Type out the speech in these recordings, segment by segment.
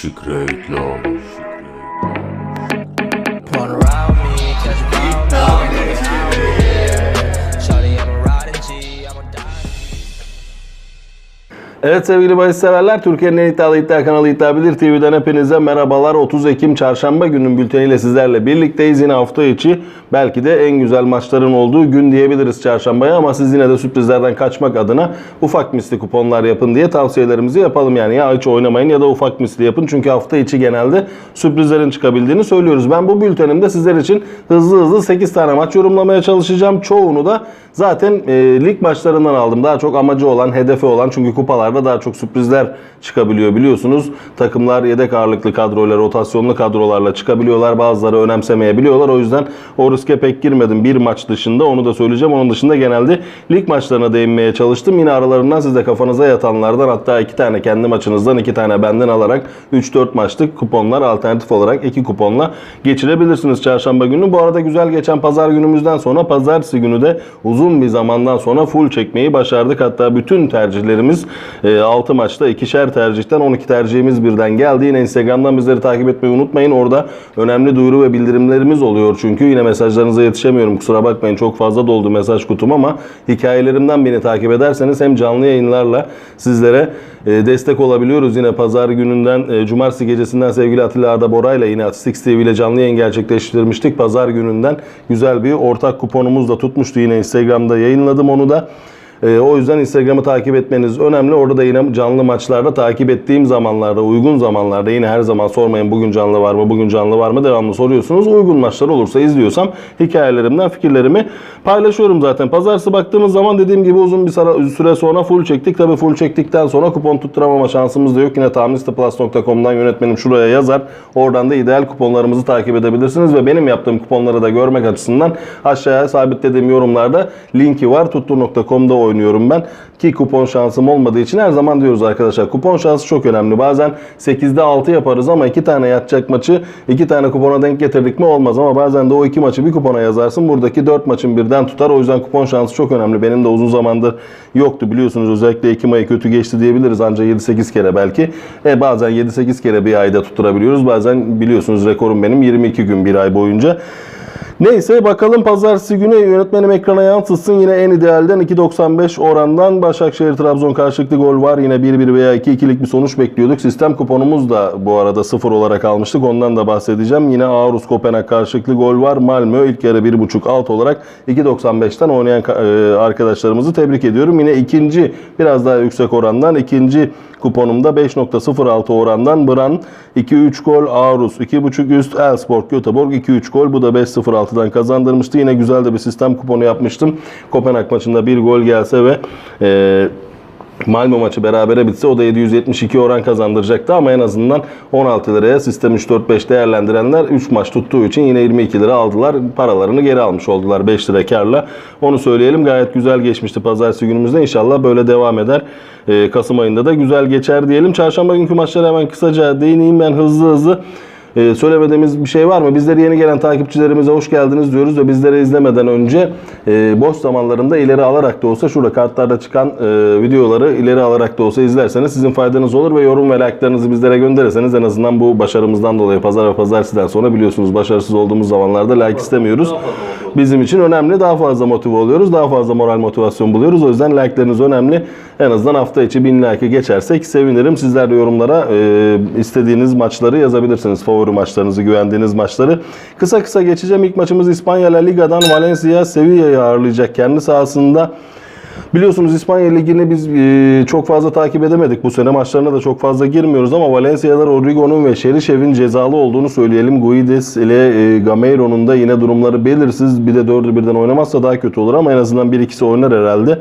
Şükretler. Run Evet sevgili bahis severler, Türkiye'nin en iddialı iddia kanalı İddia TV'den hepinize merhabalar. 30 Ekim Çarşamba günün bülteniyle sizlerle birlikteyiz. Yine hafta içi belki de en güzel maçların olduğu gün diyebiliriz Çarşambaya ama siz yine de sürprizlerden kaçmak adına ufak misli kuponlar yapın diye tavsiyelerimizi yapalım. Yani ya hiç oynamayın ya da ufak misli yapın. Çünkü hafta içi genelde sürprizlerin çıkabildiğini söylüyoruz. Ben bu bültenimde sizler için hızlı hızlı 8 tane maç yorumlamaya çalışacağım. Çoğunu da zaten e, lig maçlarından aldım. Daha çok amacı olan, hedefi olan çünkü kupalarda daha çok sürprizler çıkabiliyor biliyorsunuz. Takımlar yedek ağırlıklı kadroyla, rotasyonlu kadrolarla çıkabiliyorlar. Bazıları önemsemeyebiliyorlar. O yüzden o riske pek girmedim bir maç dışında. Onu da söyleyeceğim. Onun dışında genelde lig maçlarına değinmeye çalıştım. Yine aralarından siz de kafanıza yatanlardan hatta iki tane kendi maçınızdan iki tane benden alarak 3-4 maçlık kuponlar alternatif olarak iki kuponla geçirebilirsiniz çarşamba günü. Bu arada güzel geçen pazar günümüzden sonra pazartesi günü de uzun bir zamandan sonra full çekmeyi başardık. Hatta bütün tercihlerimiz 6 maçta ikişer tercihten 12 tercihimiz birden geldi. Yine Instagram'dan bizleri takip etmeyi unutmayın. Orada önemli duyuru ve bildirimlerimiz oluyor. Çünkü yine mesajlarınıza yetişemiyorum. Kusura bakmayın çok fazla doldu mesaj kutum ama hikayelerimden beni takip ederseniz hem canlı yayınlarla sizlere e, destek olabiliyoruz. Yine pazar gününden, e, cumartesi gecesinden sevgili Atilla Arda Bora'yla yine Atistix TV ile canlı yayın gerçekleştirmiştik. Pazar gününden güzel bir ortak kuponumuz da tutmuştu. Yine Instagram'da yayınladım onu da. Ee, o yüzden Instagram'ı takip etmeniz önemli. Orada da yine canlı maçlarda takip ettiğim zamanlarda, uygun zamanlarda yine her zaman sormayın bugün canlı var mı, bugün canlı var mı devamlı soruyorsunuz. Uygun maçlar olursa izliyorsam hikayelerimden fikirlerimi paylaşıyorum zaten. Pazartesi baktığımız zaman dediğim gibi uzun bir süre sonra full çektik. Tabii full çektikten sonra kupon tutturamama şansımız da yok. Yine tahminlisteplus.com'dan yönetmenim şuraya yazar. Oradan da ideal kuponlarımızı takip edebilirsiniz ve benim yaptığım kuponları da görmek açısından aşağıya sabitlediğim yorumlarda linki var. Tuttur.com'da oynuyorum ben. Ki kupon şansım olmadığı için her zaman diyoruz arkadaşlar. Kupon şansı çok önemli. Bazen 8'de 6 yaparız ama 2 tane yatacak maçı 2 tane kupona denk getirdik mi olmaz ama bazen de o 2 maçı bir kupona yazarsın. Buradaki 4 maçın birden tutar. O yüzden kupon şansı çok önemli. Benim de uzun zamandır yoktu biliyorsunuz. Özellikle Ekim ayı kötü geçti diyebiliriz. Ancak 7-8 kere belki. E bazen 7-8 kere bir ayda tutturabiliyoruz. Bazen biliyorsunuz rekorum benim 22 gün bir ay boyunca. Neyse bakalım pazartesi günü yönetmenim ekrana yansıtsın. Yine en idealden 2.95 orandan Başakşehir Trabzon karşılıklı gol var. Yine 1-1 veya 2-2'lik bir sonuç bekliyorduk. Sistem kuponumuz da bu arada 0 olarak almıştık. Ondan da bahsedeceğim. Yine Aarhus Kopenhag karşılıklı gol var. Malmö ilk yarı 1.5 alt olarak 2.95'ten oynayan e, arkadaşlarımızı tebrik ediyorum. Yine ikinci biraz daha yüksek orandan ikinci kuponumda 5.06 orandan Bran 2-3 gol, Aarhus 2.5 üst, Elfsborg Göteborg 2-3 gol. Bu da 5.06'dan kazandırmıştı. Yine güzel de bir sistem kuponu yapmıştım. Kopenhag maçında bir gol gelse ve e, Malmö maçı berabere bitse o da 772 oran kazandıracaktı ama en azından 16 liraya sistem 3-4-5 değerlendirenler 3 maç tuttuğu için yine 22 lira aldılar. Paralarını geri almış oldular 5 lira karla. Onu söyleyelim gayet güzel geçmişti pazartesi günümüzde. İnşallah böyle devam eder. Ee, Kasım ayında da güzel geçer diyelim. Çarşamba günkü maçlara hemen kısaca değineyim ben hızlı hızlı. Ee, söylemediğimiz bir şey var mı? Bizleri yeni gelen takipçilerimize hoş geldiniz diyoruz ve bizleri izlemeden önce e, boş zamanlarında ileri alarak da olsa şurada kartlarda çıkan e, videoları ileri alarak da olsa izlerseniz sizin faydanız olur ve yorum ve like'larınızı bizlere gönderirseniz en azından bu başarımızdan dolayı pazar ve pazartesiden sonra biliyorsunuz başarısız olduğumuz zamanlarda like istemiyoruz. Bizim için önemli. Daha fazla motive oluyoruz. Daha fazla moral motivasyon buluyoruz. O yüzden like'larınız önemli. En azından hafta içi 1000 like'e geçersek sevinirim. Sizler de yorumlara e, istediğiniz maçları yazabilirsiniz. Favori maçlarınızı, güvendiğiniz maçları. Kısa kısa geçeceğim. İlk maçımız İspanya La Liga'dan Valencia Sevilla'yı ağırlayacak kendi sahasında. Biliyorsunuz İspanya Ligi'ni biz e, çok fazla takip edemedik. Bu sene maçlarına da çok fazla girmiyoruz ama Valencia'da Rodrigo'nun ve Şerişev'in cezalı olduğunu söyleyelim. Guides ile e, Gameiro'nun da yine durumları belirsiz. Bir de dördü birden oynamazsa daha kötü olur ama en azından bir ikisi oynar herhalde.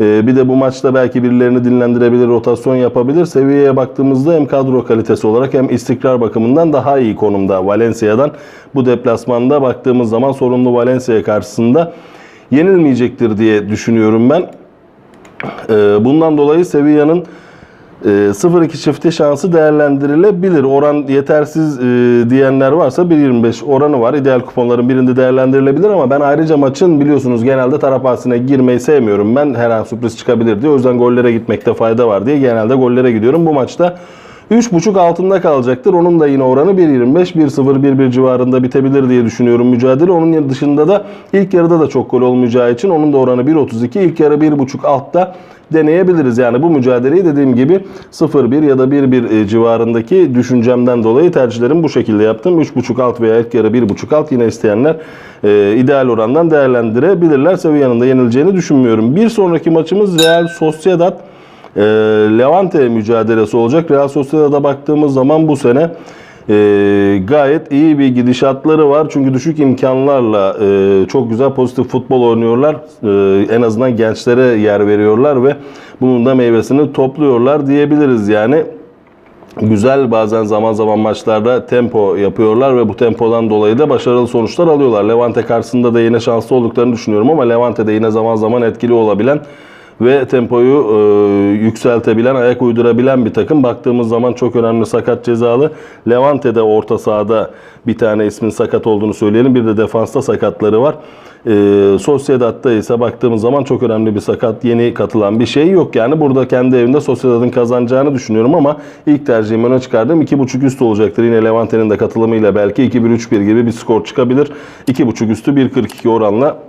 E, bir de bu maçta belki birilerini dinlendirebilir, rotasyon yapabilir. Seviyeye baktığımızda hem kadro kalitesi olarak hem istikrar bakımından daha iyi konumda Valencia'dan. Bu deplasmanda baktığımız zaman sorunlu Valencia karşısında yenilmeyecektir diye düşünüyorum ben. Ee, Bundan dolayı Sevilla'nın e, 0-2 çifte şansı değerlendirilebilir. Oran yetersiz e, diyenler varsa 1.25 oranı var. İdeal kuponların birinde değerlendirilebilir ama ben ayrıca maçın biliyorsunuz genelde taraf bahsine girmeyi sevmiyorum. Ben her an sürpriz çıkabilir diye. O yüzden gollere gitmekte fayda var diye genelde gollere gidiyorum. Bu maçta 3.5 altında kalacaktır. Onun da yine oranı 1.25, 1.0, 1.1 civarında bitebilir diye düşünüyorum mücadele. Onun dışında da ilk yarıda da çok gol olmayacağı için onun da oranı 1.32. İlk yarı 1.5 altta deneyebiliriz. Yani bu mücadeleyi dediğim gibi 0-1 ya da 1-1 e, civarındaki düşüncemden dolayı tercihlerimi bu şekilde yaptım. 3.5 alt veya ilk yarı 1.5 alt yine isteyenler e, ideal orandan değerlendirebilirler. Seviye yanında yenileceğini düşünmüyorum. Bir sonraki maçımız Real Sociedad e, Levante mücadelesi olacak. Real Sociedad'a baktığımız zaman bu sene e, gayet iyi bir gidişatları var. Çünkü düşük imkanlarla e, çok güzel pozitif futbol oynuyorlar. E, en azından gençlere yer veriyorlar ve bunun da meyvesini topluyorlar diyebiliriz yani. Güzel bazen zaman zaman maçlarda tempo yapıyorlar ve bu tempodan dolayı da başarılı sonuçlar alıyorlar. Levante karşısında da yine şanslı olduklarını düşünüyorum ama Levante de yine zaman zaman etkili olabilen ve tempoyu e, yükseltebilen, ayak uydurabilen bir takım. Baktığımız zaman çok önemli sakat cezalı. Levante'de orta sahada bir tane ismin sakat olduğunu söyleyelim. Bir de defansta sakatları var. E, Sociedad'da ise baktığımız zaman çok önemli bir sakat. Yeni katılan bir şey yok. Yani burada kendi evinde Sociedad'ın kazanacağını düşünüyorum ama ilk tercihimi öne çıkardığım 2.5 üst olacaktır. Yine Levante'nin de katılımıyla belki 2-1-3-1 gibi bir skor çıkabilir. 2.5 üstü 1.42 oranla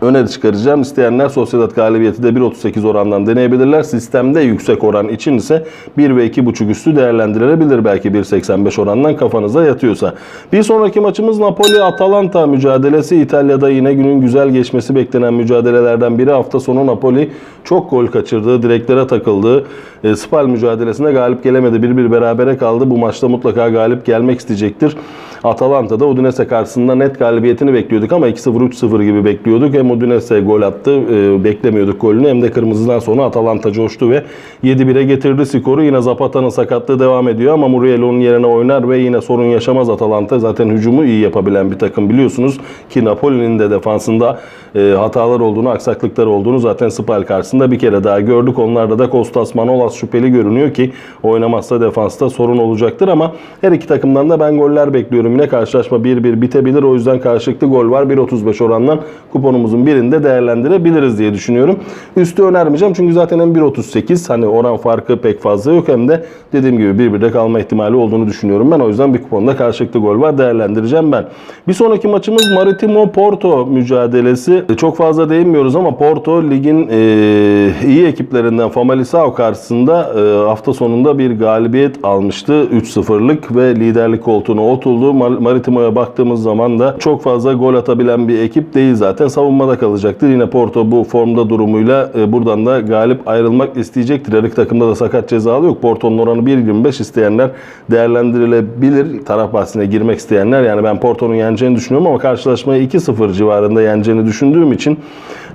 öne çıkaracağım. İsteyenler Sociedad galibiyeti de 1.38 orandan deneyebilirler. Sistemde yüksek oran için ise 1 ve 2.5 üstü değerlendirilebilir. Belki 1.85 orandan kafanıza yatıyorsa. Bir sonraki maçımız Napoli-Atalanta mücadelesi. İtalya'da yine günün güzel geçmesi beklenen mücadelelerden biri. Hafta sonu Napoli çok gol kaçırdı. Direklere takıldı. E, Spal mücadelesinde galip gelemedi. 1-1 berabere kaldı. Bu maçta mutlaka galip gelmek isteyecektir. Atalanta'da Udinese karşısında net galibiyetini bekliyorduk ama 2-0 3-0 gibi bekliyorduk. Hem Udinese gol attı, e, beklemiyorduk golünü hem de kırmızıdan sonra Atalanta coştu ve 7-1'e getirdi skoru. Yine Zapata'nın sakatlığı devam ediyor ama Muriel onun yerine oynar ve yine sorun yaşamaz Atalanta. Zaten hücumu iyi yapabilen bir takım biliyorsunuz ki Napoli'nin de defansında e, hatalar olduğunu, aksaklıklar olduğunu zaten Spal karşısında bir kere daha gördük. Onlarda da Kostas Manolas şüpheli görünüyor ki oynamazsa defansta sorun olacaktır ama her iki takımdan da ben goller bekliyorum. Yine karşılaşma 1-1 bitebilir. O yüzden karşılıklı gol var. 1.35 orandan kuponumuzun birinde değerlendirebiliriz diye düşünüyorum. Üstü önermeyeceğim çünkü zaten hem 1.38 hani oran farkı pek fazla yok hem de dediğim gibi 1-1'de kalma ihtimali olduğunu düşünüyorum ben. O yüzden bir kuponda karşılıklı gol var değerlendireceğim ben. Bir sonraki maçımız Maritimo Porto mücadelesi. Çok fazla değinmiyoruz ama Porto ligin e, iyi ekiplerinden Famalicão karşısında e, hafta sonunda bir galibiyet almıştı. 3-0'lık ve liderlik koltuğuna oturdu. Mar- Maritimo'ya baktığımız zaman da çok fazla gol atabilen bir ekip değil zaten. Savunmada kalacaktır. Yine Porto bu formda durumuyla e, buradan da galip ayrılmak isteyecektir. Her iki takımda da sakat cezalı yok. Porto'nun oranı 1.25 isteyenler değerlendirilebilir. Taraf bahsine girmek isteyenler yani ben Porto'nun yeneceğini düşünüyorum ama karşılaşmayı 2-0 civarında yeneceğini düşündüğüm için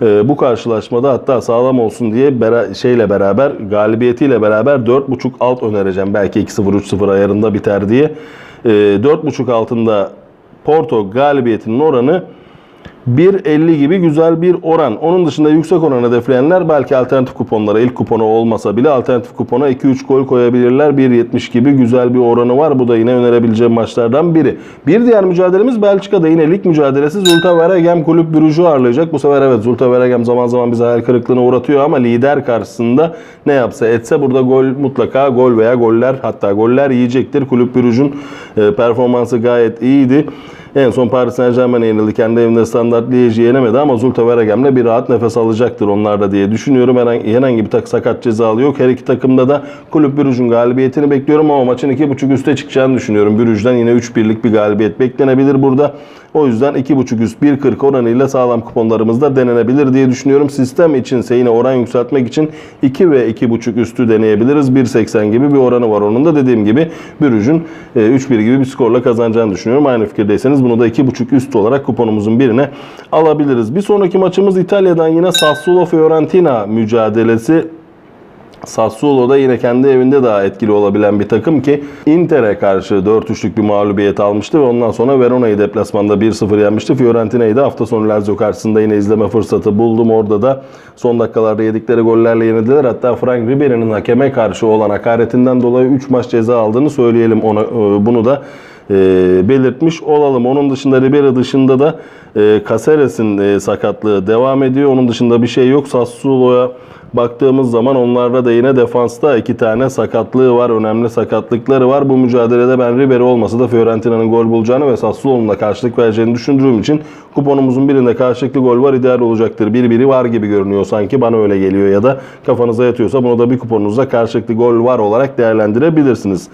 e, bu karşılaşmada hatta sağlam olsun diye şeyle beraber galibiyetiyle beraber 4.5 alt önereceğim. Belki 2-0 3-0 ayarında biter diye. E, 4.5 altında Porto galibiyetinin oranı 1.50 gibi güzel bir oran. Onun dışında yüksek oran hedefleyenler belki alternatif kuponlara ilk kuponu olmasa bile alternatif kupona 2-3 gol koyabilirler. 1.70 gibi güzel bir oranı var. Bu da yine önerebileceğim maçlardan biri. Bir diğer mücadelemiz Belçika'da yine lig mücadelesi Zulta Veregem Kulüp Brugge'u ağırlayacak. Bu sefer evet Zulta Veregem zaman zaman bize hayal kırıklığına uğratıyor ama lider karşısında ne yapsa etse burada gol mutlaka gol veya goller hatta goller yiyecektir. Kulüp Brugge'un e, performansı gayet iyiydi. En son Paris Saint Germain'e yenildi. Kendi evinde standart Liège'i yenemedi ama Zulte Veregem'le bir rahat nefes alacaktır onlar da diye düşünüyorum. Herhangi, herhangi bir tak sakat cezalı yok. Her iki takımda da Kulüp Brugge'un galibiyetini bekliyorum ama maçın 2.5 üste çıkacağını düşünüyorum. Brugge'den yine 3-1'lik bir galibiyet beklenebilir burada. O yüzden 2.5 üst 1.40 oranıyla sağlam kuponlarımızda denenebilir diye düşünüyorum. Sistem içinse yine oran yükseltmek için 2 ve 2.5 üstü deneyebiliriz. 1.80 gibi bir oranı var onun da dediğim gibi e, 3-1 gibi bir skorla kazanacağını düşünüyorum. Aynı fikirdeyseniz bunu da 2.5 üst olarak kuponumuzun birine alabiliriz. Bir sonraki maçımız İtalya'dan yine Sassuolo Fiorentina mücadelesi. Sassuolo'da yine kendi evinde daha etkili olabilen bir takım ki Inter'e karşı 4-3'lük bir mağlubiyet almıştı ve ondan sonra Verona'yı deplasmanda 1-0 yenmişti. Fiorentina'yı da hafta sonu Lazio karşısında yine izleme fırsatı buldum. Orada da son dakikalarda yedikleri gollerle yenildiler. Hatta Frank Ribery'nin hakeme karşı olan hakaretinden dolayı 3 maç ceza aldığını söyleyelim ona bunu da e, belirtmiş olalım. Onun dışında Ribery dışında da E, Caceres'in e, sakatlığı devam ediyor. Onun dışında bir şey yok. Sassuolo'ya baktığımız zaman onlarda da yine defansta iki tane sakatlığı var. Önemli sakatlıkları var. Bu mücadelede ben Ribery olmasa da Fiorentina'nın gol bulacağını ve Sassuolo'nun da karşılık vereceğini düşündüğüm için kuponumuzun birinde karşılıklı gol var. ideal olacaktır. Bir biri var gibi görünüyor sanki. Bana öyle geliyor ya da kafanıza yatıyorsa bunu da bir kuponunuzda karşılıklı gol var olarak değerlendirebilirsiniz.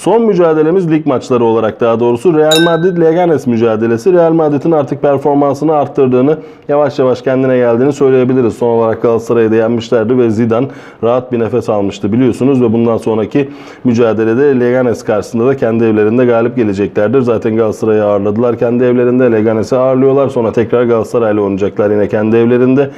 Son mücadelemiz lig maçları olarak daha doğrusu Real Madrid Leganes mücadelesi. Real Madrid'in artık performansını arttırdığını, yavaş yavaş kendine geldiğini söyleyebiliriz. Son olarak Galatasaray'ı da yenmişlerdi ve Zidane rahat bir nefes almıştı biliyorsunuz ve bundan sonraki mücadelede Leganes karşısında da kendi evlerinde galip geleceklerdir. Zaten Galatasaray'ı ağırladılar kendi evlerinde. Leganes'i ağırlıyorlar. Sonra tekrar Galatasaray'la oynayacaklar yine kendi evlerinde.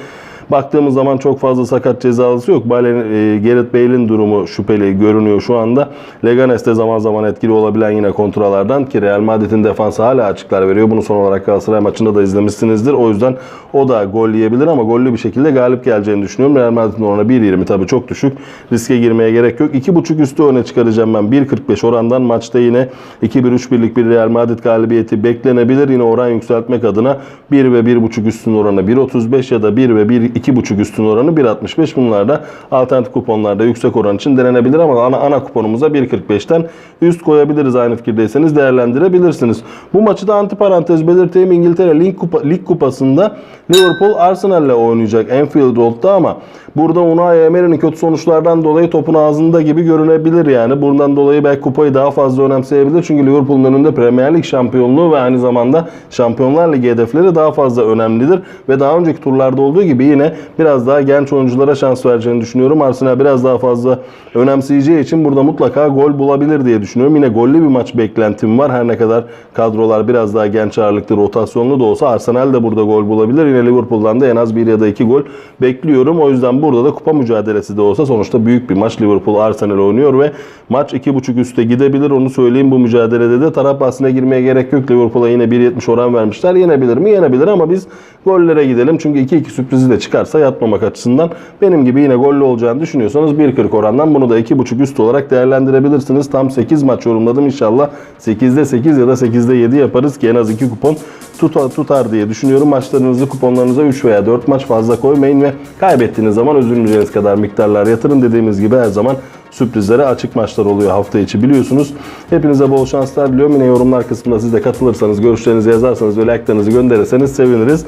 Baktığımız zaman çok fazla sakat cezalısı yok. Balen, e, Gareth Bale'in durumu şüpheli görünüyor şu anda. Leganes de zaman zaman etkili olabilen yine kontralardan ki Real Madrid'in defansı hala açıklar veriyor. Bunu son olarak Galatasaray maçında da izlemişsinizdir. O yüzden o da gol yiyebilir ama gollü bir şekilde galip geleceğini düşünüyorum. Real Madrid'in oranı 1.20 tabii çok düşük. Riske girmeye gerek yok. 2.5 üstü öne çıkaracağım ben. 1.45 orandan maçta yine 2-1-3-1'lik bir Real Madrid galibiyeti beklenebilir. Yine oran yükseltmek adına 1 ve 1.5 üstün oranı 1.35 ya da 1 ve 1 2.5 üstün oranı 1.65. Bunlar da alternatif kuponlarda yüksek oran için denenebilir ama ana, ana kuponumuza 1.45'ten üst koyabiliriz aynı fikirdeyseniz değerlendirebilirsiniz. Bu maçı da antiparantez belirteyim. İngiltere Lig, Kupa, Lig Kupası'nda Liverpool Arsenal'le oynayacak Anfield Road'da ama burada Unai Emery'nin kötü sonuçlardan dolayı topun ağzında gibi görünebilir yani. Bundan dolayı belki kupayı daha fazla önemseyebilir. Çünkü Liverpool'un önünde Premier Lig şampiyonluğu ve aynı zamanda Şampiyonlar Ligi hedefleri daha fazla önemlidir. Ve daha önceki turlarda olduğu gibi yine biraz daha genç oyunculara şans vereceğini düşünüyorum. Arsenal biraz daha fazla önemseyeceği için burada mutlaka gol bulabilir diye düşünüyorum. Yine gollü bir maç beklentim var. Her ne kadar kadrolar biraz daha genç ağırlıklı, rotasyonlu da olsa Arsenal de burada gol bulabilir. Yine Liverpool'dan da en az bir ya da iki gol bekliyorum. O yüzden burada da kupa mücadelesi de olsa sonuçta büyük bir maç. Liverpool Arsenal oynuyor ve maç 2.5 üste gidebilir. Onu söyleyeyim bu mücadelede de taraf bahsine girmeye gerek yok. Liverpool'a yine 1.70 oran vermişler. Yenebilir mi? Yenebilir ama biz gollere gidelim. Çünkü 2-2 sürprizi de çıkarsa yatmamak açısından benim gibi yine gollü olacağını düşünüyorsanız 1.40 orandan bunu da 2.5 üst olarak değerlendirebilirsiniz. Tam 8 maç yorumladım. İnşallah 8'de 8 ya da 8'de 7 yaparız ki en az 2 kupon tutar, tutar diye düşünüyorum. Maçlarınızı kuponlarınıza 3 veya 4 maç fazla koymayın ve kaybettiğiniz zaman üzülmeyeceğiniz kadar miktarlar yatırın. Dediğimiz gibi her zaman sürprizlere açık maçlar oluyor hafta içi biliyorsunuz. Hepinize bol şanslar diliyorum. Yine yorumlar kısmında siz de katılırsanız, görüşlerinizi yazarsanız ve like'larınızı gönderirseniz seviniriz.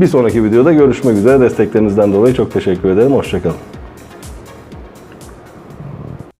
Bir sonraki videoda görüşmek üzere. Desteklerinizden dolayı çok teşekkür ederim. Hoşçakalın.